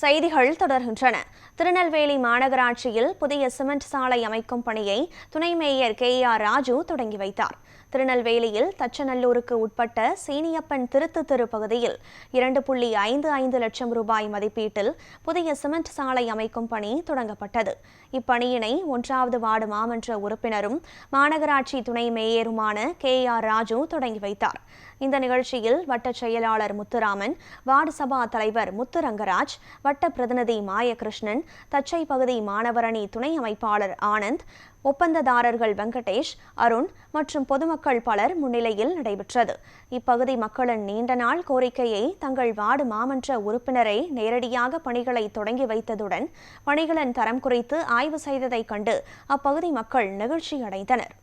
செய்திகள் தொடர்கின்றன. திருநெல்வேலி மாநகராட்சியில் புதிய சிமெண்ட் சாலை அமைக்கும் பணியை துணை மேயர் கே. ஆர். ராஜு தொடங்கி வைத்தார். திருநெல்வேலியில் தச்சநல்லூருக்கு உட்பட்ட சீனியப்பன் திருத்து தெரு பகுதியில் இரண்டு புள்ளி ஐந்து ஐந்து லட்சம் ரூபாய் மதிப்பீட்டில் புதிய சிமெண்ட் சாலை அமைக்கும் பணி தொடங்கப்பட்டது. இப்பணியினை ஒன்றாவது வார்டு மாமன்ற உறுப்பினரும் மாநகராட்சி துணை மேயருமான கே. ஆர். ராஜு தொடங்கி வைத்தார். இந்த நிகழ்ச்சியில் வட்ட செயலாளர் முத்துராமன் வார்டு சபா தலைவர் முத்துரங்கராஜ் வட்ட பிரதிநிதி மாயகிருஷ்ணன் தச்சை பகுதி மாணவரணி துணை அமைப்பாளர் ஆனந்த் ஒப்பந்ததாரர்கள் வெங்கடேஷ் அருண் மற்றும் பொதுமக்கள் பலர் முன்னிலையில் நடைபெற்றது. இப்பகுதி மக்களின் நீண்ட நாள் கோரிக்கையை தங்கள் வார்டு மாமன்ற உறுப்பினரை நேரடியாக பணிகளை தொடங்கி வைத்ததுடன் பணிகளின் தரம் குறித்து ஆய்வு செய்ததைக் கண்டு அப்பகுதி மக்கள் நெகிழ்ச்சி அடைந்தனர்